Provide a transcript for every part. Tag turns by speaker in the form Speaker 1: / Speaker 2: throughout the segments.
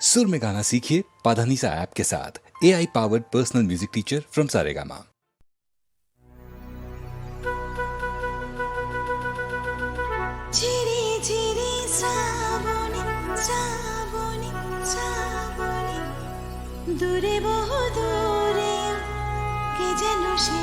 Speaker 1: सुर में गाना सीखिए पाधानीसा ऐप के साथ A I powered personal music teacher from Saregama
Speaker 2: ঝিরি ঝিরি শ্রাবণে শ্রাবণে শ্রাবণে দূরে বহু দূরে কে যেন সে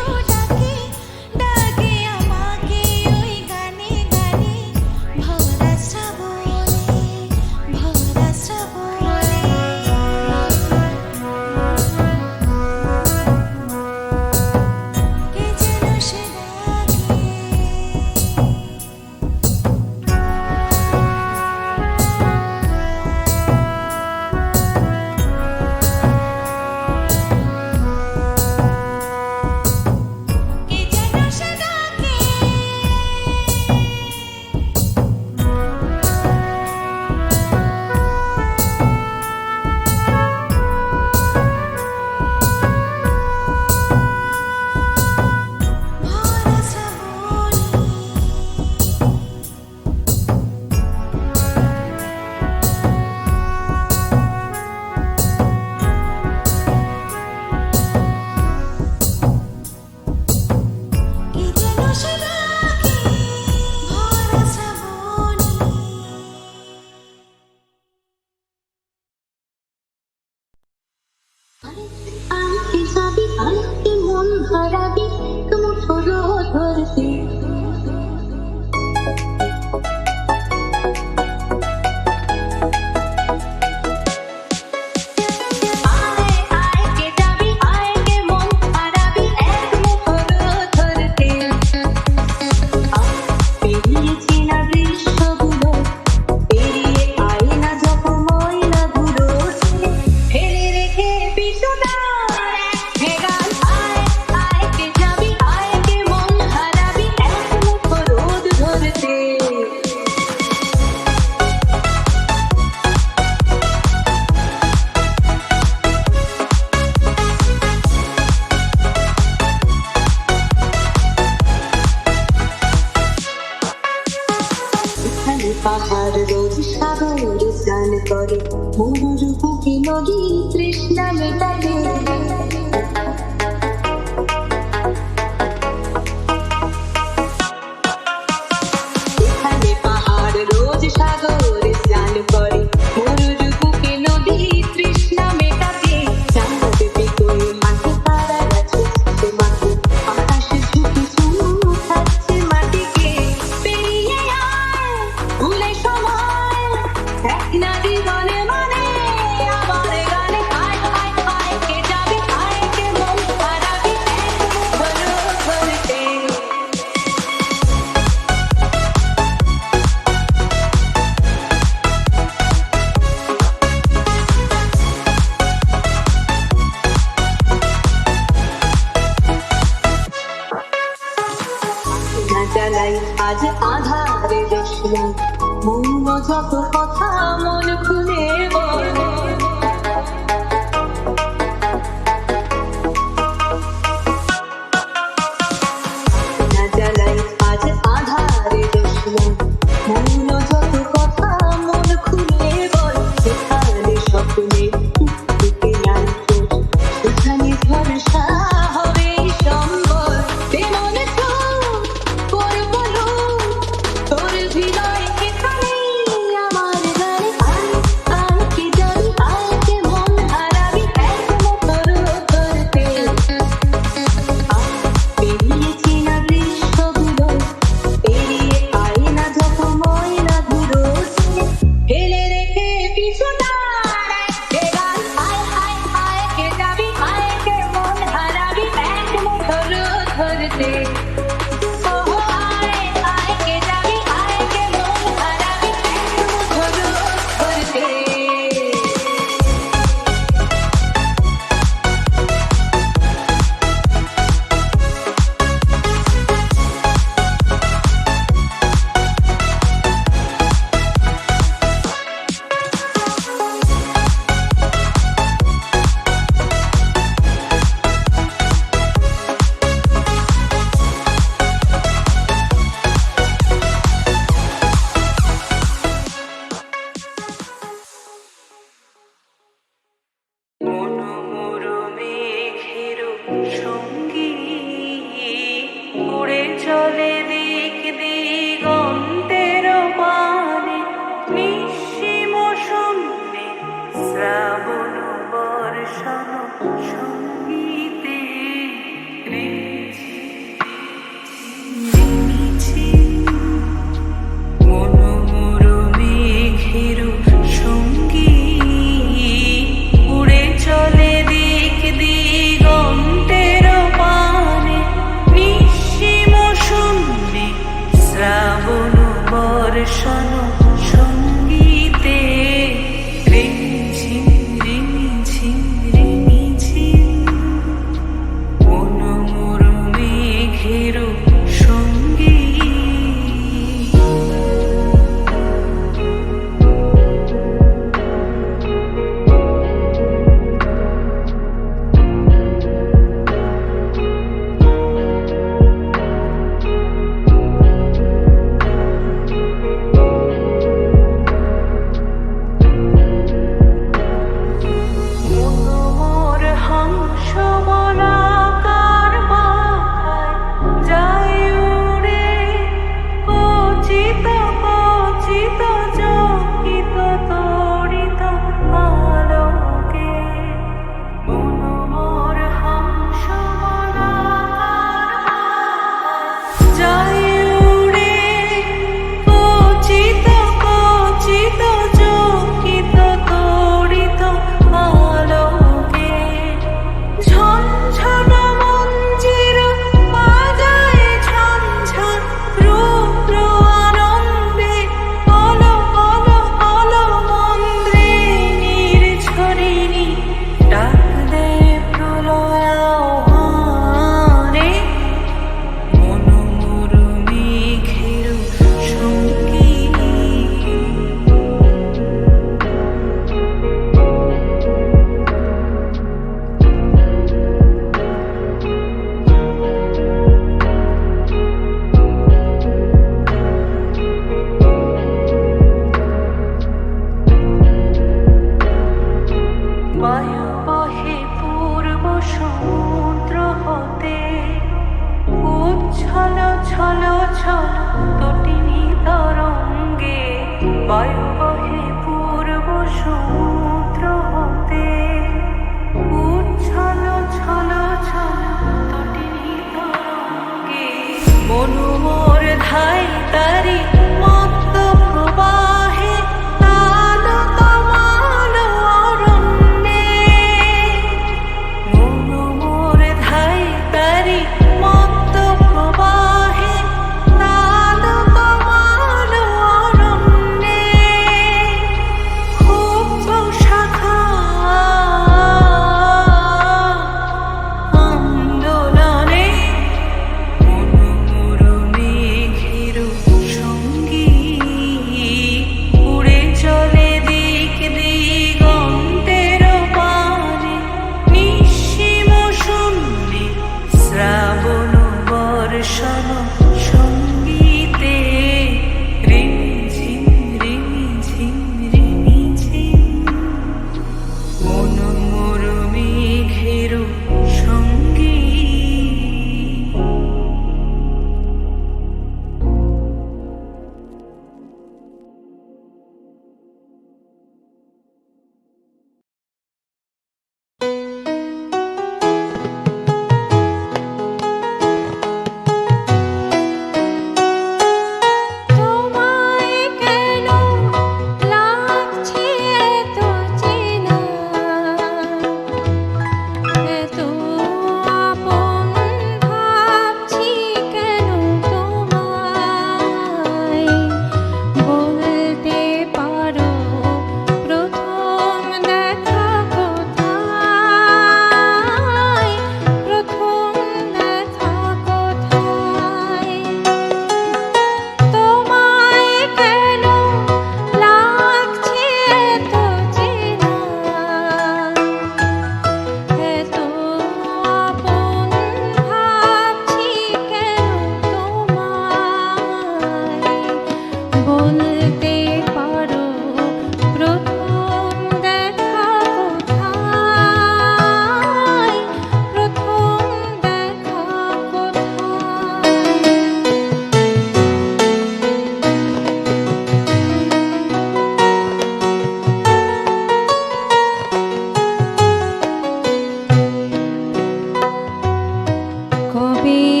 Speaker 3: be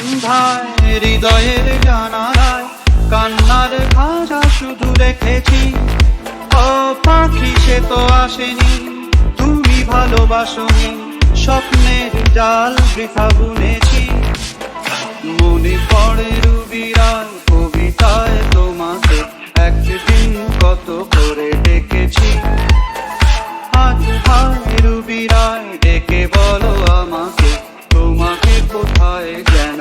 Speaker 3: সন্ধ্যায় হৃদয়ের জানালায় কান্নার খাজা শুধু দেখেছি। ও পাখি, সে তো আসেনি। তুমি ভালোবাসনি স্বপ্নের জাল বৃথা বুনেছি। মনে পড়ে রুবিরা কবিতায় তোমাকে একদিন কত করে ডেকেছি। আজ ভাই রুবিরায় ডেকে বলো আমাকে, তোমাকে কোথায় যেন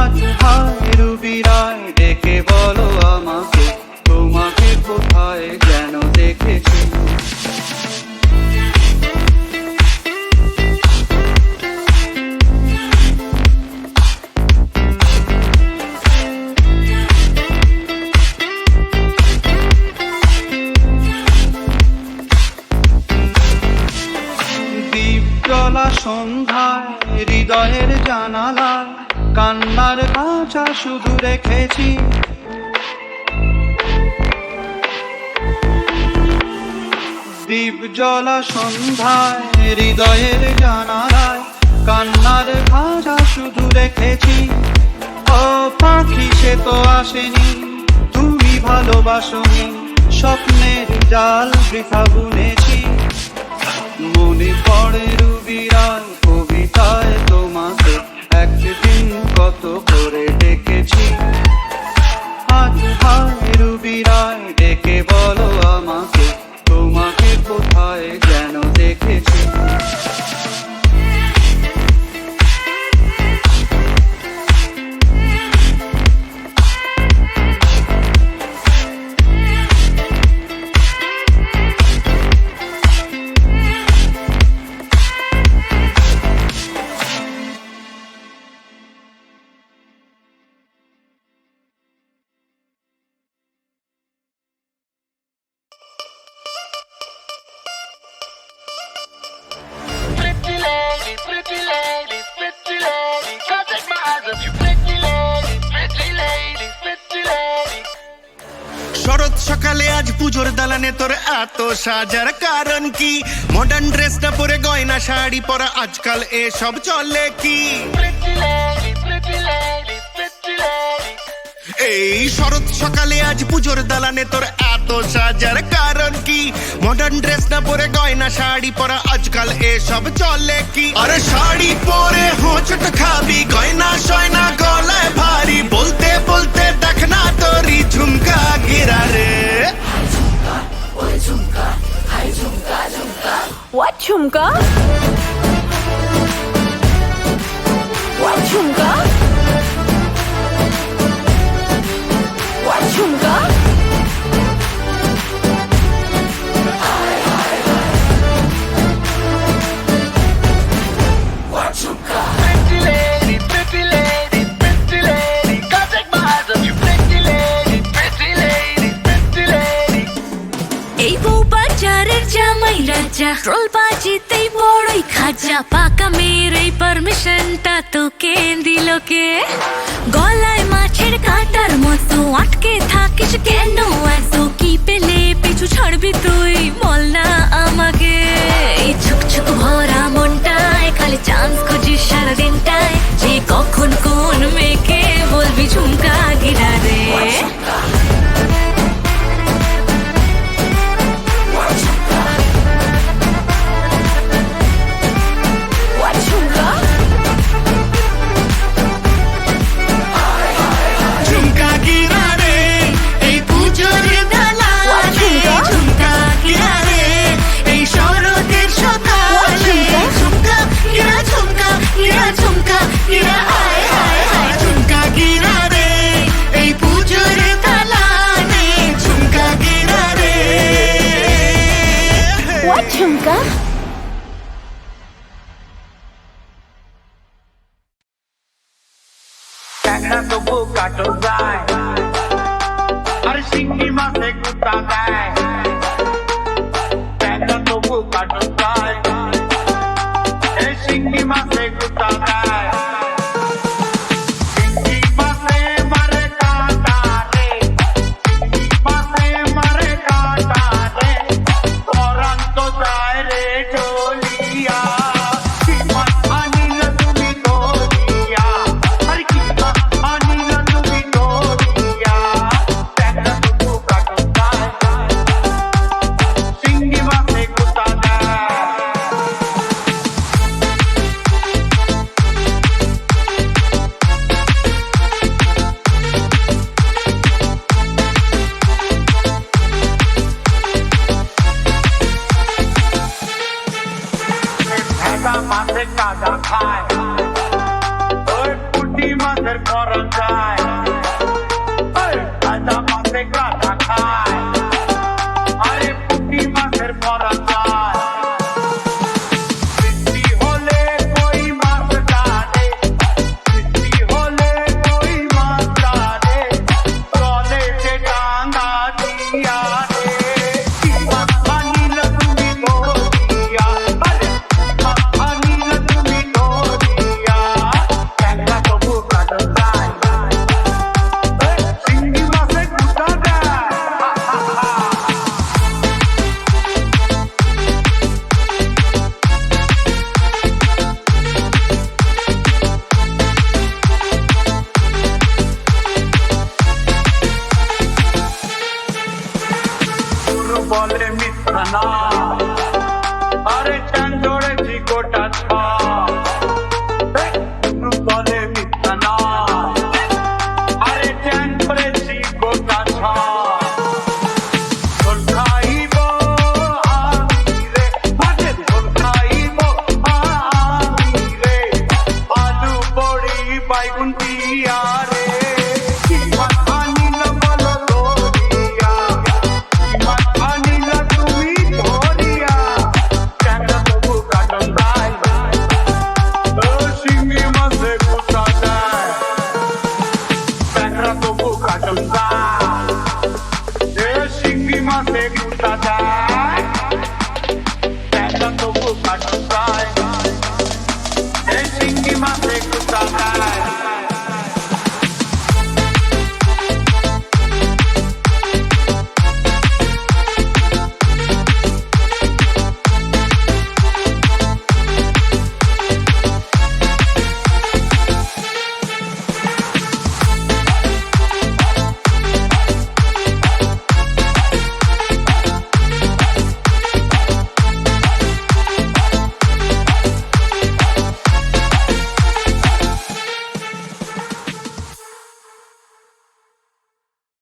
Speaker 3: আজ রুবি রায় ডেকে বলো আমাকে।
Speaker 4: দীপ জ্বলা সন্ধ্যায়, হৃদয়ের জানালায়, কান্নার ভাজা শুধু রেখেছি ও পাখি, সে তো আসেনি, তুমি ভালোবাসনি, স্বপ্নের জাল বৃথা বুনেছি।
Speaker 5: শরৎ সকালে আজ পুজোর দালানে তোর এত সাজার কারণ কি মডার্ন ড্রেসটা পরে গয়না, শাড়ি পরা আজকাল এসব চলে কি. এই শরৎ সকালে আজ পুজোর দালানে তোর এত সাজার কারণ কি মডার্ন ড্রেস না পরে গয়না শাড়ি পরা আজকাল এসব চলে কি আরে শাড়ি পরে হোঁচট খাবি গয়না সয়না গলায় ভারী বলতে বলতে দেখ না তোরি ঝুমকা গিরা রে
Speaker 6: What ঝুমকা What ঝুমকা What ঝুমকা
Speaker 2: রাজা ট্রোল বড়ই খাজা পাকা মেয়ের এই পারমিশনটা তোকে দিল কে গলায় মাছের কাঁটার মতো আটকে থাকিস কেন এত কি পেলে পিছু ছাড়বি তুই বল না আমাকে এই ছুকছুক ভরা মনটায় খালি চান্স খুঁজিস সারাদিনটায় যে কখন কোন মেয়েকে বলবি ঝুমকা গিরা রে
Speaker 4: মাছে কুতা